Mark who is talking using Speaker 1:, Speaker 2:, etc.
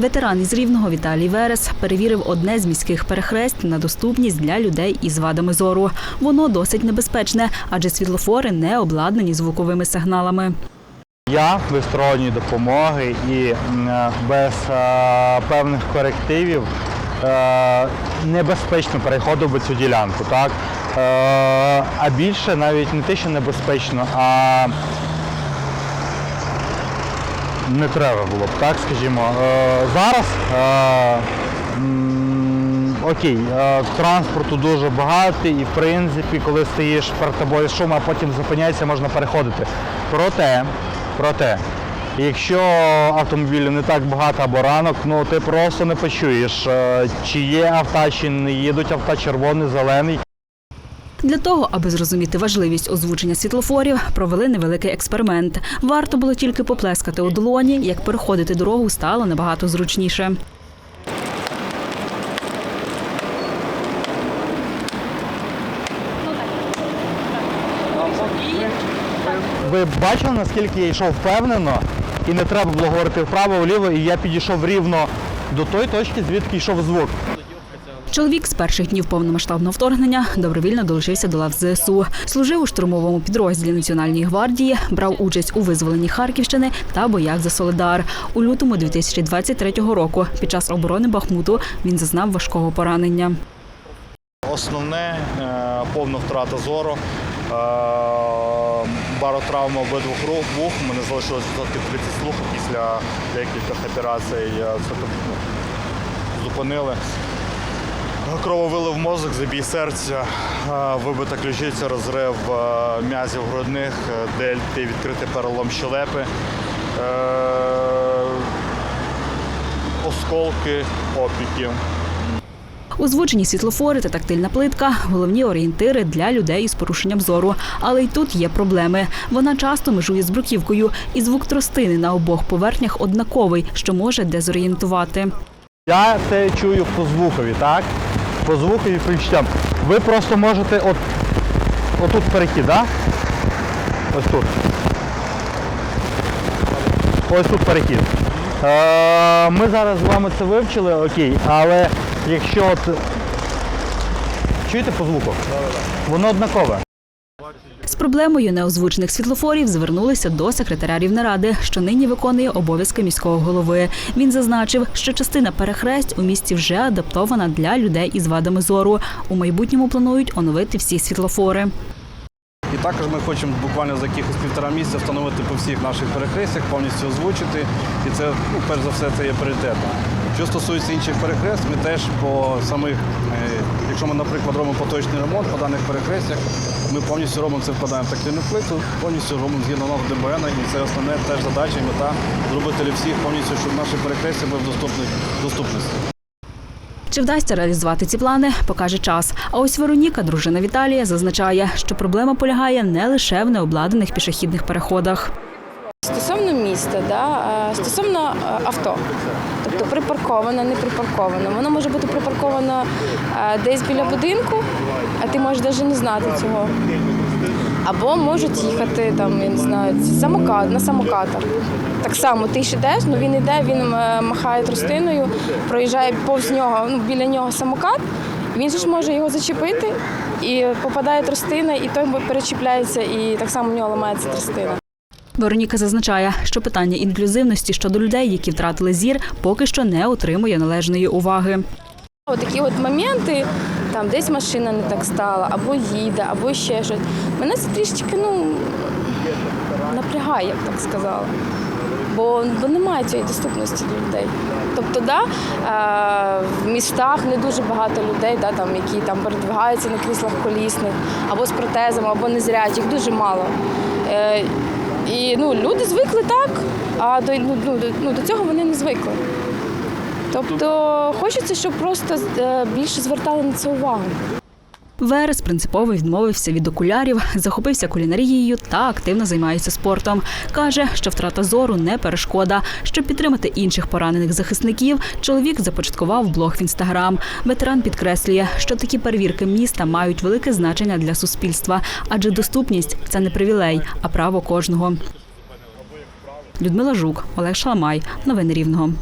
Speaker 1: Ветеран із Рівного Віталій Верес перевірив одне з міських перехрест на доступність для людей із вадами зору. Воно досить небезпечне, адже світлофори не обладнані звуковими сигналами.
Speaker 2: Я без сторонньої допомоги і без е, певних корективів е, небезпечно переходив би цю ділянку. Так? Е, а більше навіть не те, що небезпечно, а не треба було б, так скажімо. Е, зараз е, окей, е, транспорту дуже багато і в принципі, коли стоїш перед тобою шум, а потім зупиняється, можна переходити. Проте, проте, якщо автомобілів не так багато або ранок, ну ти просто не почуєш, чи є авто, чи не їдуть авто, червоний, зелений.
Speaker 1: Для того, аби зрозуміти важливість озвучення світлофорів, провели невеликий експеримент. Варто було тільки поплескати у долоні, як переходити дорогу стало набагато зручніше.
Speaker 2: Ви бачили, наскільки я йшов впевнено, і не треба було говорити вправо-вліво, і я підійшов рівно до тої точки, звідки йшов звук.
Speaker 1: Чоловік з перших днів повномасштабного вторгнення добровільно долучився до лав ЗСУ. Служив у штурмовому підрозділі Національної гвардії, брав участь у визволенні Харківщини та боях за Солидар. У лютому 2023 року під час оборони Бахмуту він зазнав важкого поранення.
Speaker 2: Основне е, повна втрата зору, е, баротравма обидвох рук, вух. Мене залишилось відсотків 30 слуху після декількох операцій. е, зупинили. Крововилив мозок, забій серця, вибита ключиця, розрив м'язів грудних, е, дельти, відкритий перелом щелепи, е, осколки, опіки.
Speaker 1: Озвучені світлофори та тактильна плитка головні орієнтири для людей із порушенням зору. Але й тут є проблеми. Вона часто межує з бруківкою, і звук тростини на обох поверхнях однаковий, що може дезорієнтувати.
Speaker 2: Я це чую по звукові, так? По звуку і причуттям. Ви просто можете от, отут перехід, так? Ось тут. Ось тут перехід. Е, ми зараз з вами це вивчили, окей, але якщо от. Чуєте по звуку? Воно однакове.
Speaker 1: З проблемою неозвучених світлофорів звернулися до секретаря Рівнеради, що нині виконує обов'язки міського голови. Він зазначив, що частина перехресть у місті вже адаптована для людей із вадами зору. У майбутньому планують оновити всі світлофори.
Speaker 3: І також ми хочемо буквально за якихось півтора місяця встановити по всіх наших перехрестях, повністю озвучити. І це, ну, перш за все, це є пріоритетом. Що стосується інших перехрест, ми теж по самих, е, якщо ми, наприклад, робимо поточний ремонт по даних перехрестях, ми повністю робимо це, вкладаємо в тактильну плиту, повністю робимо згідно норм ДБН, і це основне теж задача і мета зробити для всіх повністю, щоб наші перехрестя були в доступних- доступності.
Speaker 1: Чи вдасться реалізувати ці плани, покаже час. А ось Вероніка, дружина Віталія, зазначає, що проблема полягає не лише в необладнаних пішохідних переходах.
Speaker 4: Стосовно міста, да, стосовно авто, тобто припарковано, не припарковано. Воно може бути припарковано десь біля будинку, а ти можеш навіть не знати цього. Або можуть їхати там, я не знаю, самокат, на самокатах. Так само ти ж йдеш, ну він йде, він е, махає тростиною, проїжджає повз нього, ну біля нього самокат. Він же ж може його зачепити і попадає тростина, і той перечіпляється, і так само в нього ламається тростина.
Speaker 1: Вероніка зазначає, що питання інклюзивності щодо людей, які втратили зір, поки що не отримує належної уваги.
Speaker 4: Такі от моменти, там десь машина не так стала, або їде, або ще щось. Мене це трішечки ну, напрягає, я б так сказала. Бо, бо немає цієї доступності до людей. Тобто, да, е, в містах не дуже багато людей, да, там, які там передвигаються на кріслах колісних, або з протезами, або незрячих, дуже мало. І ну, люди звикли так, а до, ну, ну, до, ну, до цього вони не звикли. Тобто хочеться, щоб просто е, більше звертали на це увагу.
Speaker 1: Верес принципово відмовився від окулярів, захопився кулінарією та активно займається спортом. Каже, що втрата зору не перешкода. Щоб підтримати інших поранених захисників, чоловік започаткував блог в інстаграм. Ветеран підкреслює, що такі перевірки міста мають велике значення для суспільства, адже доступність це не привілей, а право кожного. Людмила Жук, Олег Шаламай. Новини Рівного.